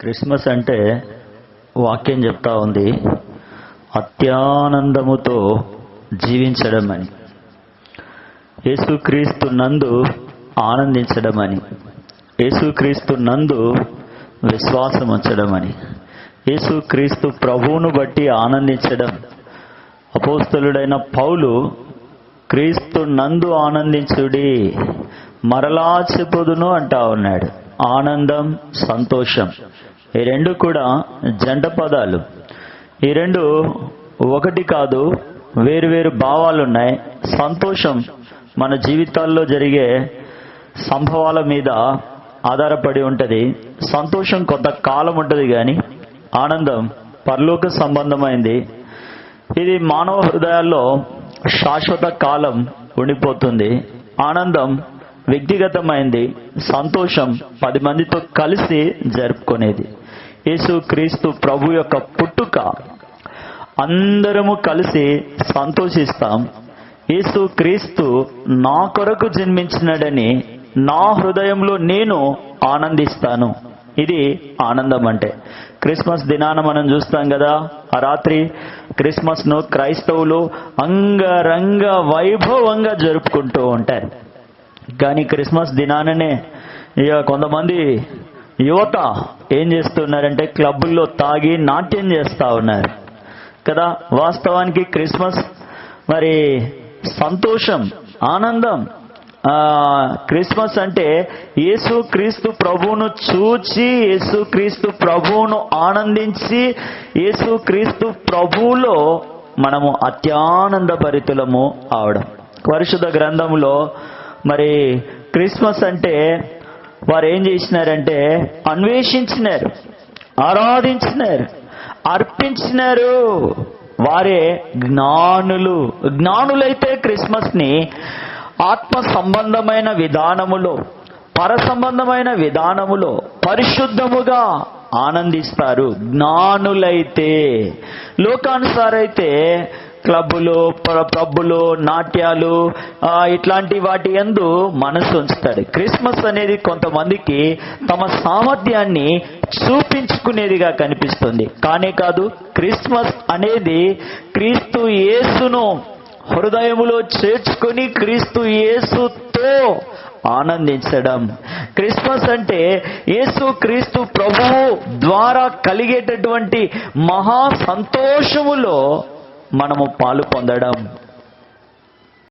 Christmas అంటే వాక్యం చెప్తా ఉంది అత్యానందముతో జీవించడం అని యేసుక్రీస్తు నందు ఆనందించడం అని యేసుక్రీస్తు నందు విశ్వాసం ఉంచడం అని యేసుక్రీస్తు ప్రభువును బట్టి ఆనందించడం. అపోస్తలుడైన పౌలు క్రీస్తు నందు ఆనందించుడి మరలా చెప్పుదును అంటా ఉన్నాడు. ఆనందం సంతోషం. ఈ రెండు కూడా జంట పదాలు. ఈ రెండు ఒకటి కాదు వేరు వేరు భావాలు ఉన్నాయి. సంతోషం మన జీవితాల్లో జరిగే సంభవాల మీద ఆధారపడి ఉంటుంది. సంతోషం కొంత కాలం ఉంటుంది కానీ ఆనందం పరలోక సంబంధమైంది. ఇది మానవ హృదయాల్లో శాశ్వత కాలం ఉండిపోతుంది. ఆనందం వ్యక్తిగతమైంది సంతోషం పది మందితో కలిసి జరుపుకునేది. యేసు క్రీస్తు ప్రభు యొక్క పుట్టుక అందరము కలిసి సంతోషిస్తాం. యేసు క్రీస్తు నా కొరకు జన్మించినాడని నా హృదయంలో నేను ఆనందిస్తాను. ఇది ఆనందం అంటే. క్రిస్మస్ దినాన మనం చూస్తాం కదా ఆ రాత్రి క్రిస్మస్ను క్రైస్తవులు అంగరంగ వైభవంగా జరుపుకుంటూ ఉంటారు. కానీ క్రిస్మస్ దినాననే ఇక కొంతమంది యువత ఏం చేస్తున్నారంటే క్లబ్బుల్లో తాగి నాట్యం చేస్తూ ఉన్నారు. కదా? వాస్తవానికి క్రిస్మస్ మరి సంతోషం ఆనందం. క్రిస్మస్ అంటే యేసు క్రీస్తు ప్రభువును చూచి యేసు క్రీస్తు ప్రభువును ఆనందించి యేసు క్రీస్తు ప్రభువులో మనము అత్యానంద పరితులము అవడం. పరిశుద్ధ గ్రంథంలో మరి క్రిస్మస్ అంటే వారు ఏం చేసినారంటే అన్వేషించినారు ఆరాధించినారు అర్పించినారు. వారే జ్ఞానులు. జ్ఞానులైతే క్రిస్మస్ని ఆత్మ సంబంధమైన విధానములో పర సంబంధమైన విధానములో పరిశుద్ధముగా ఆనందిస్తారు. జ్ఞానులైతే లోకానుసారైతే క్లబ్బులు ప- పబ్బులు నాట్యాలు ఇట్లాంటి వాటి ఎందు మనసు ఉంచుతాడు. క్రిస్మస్ అనేది కొంతమందికి తమ సామర్థ్యాన్ని చూపించుకునేదిగా కనిపిస్తుంది. కానే కాదు క్రిస్మస్ అనేది క్రీస్తు యేసును హృదయములో చేర్చుకొని క్రీస్తు యేసుతో ఆనందించడం. క్రిస్మస్ అంటే యేసు క్రీస్తు ప్రభువు ద్వారా కలిగేటటువంటి మహా సంతోషములో మనము పాలు పొందడం.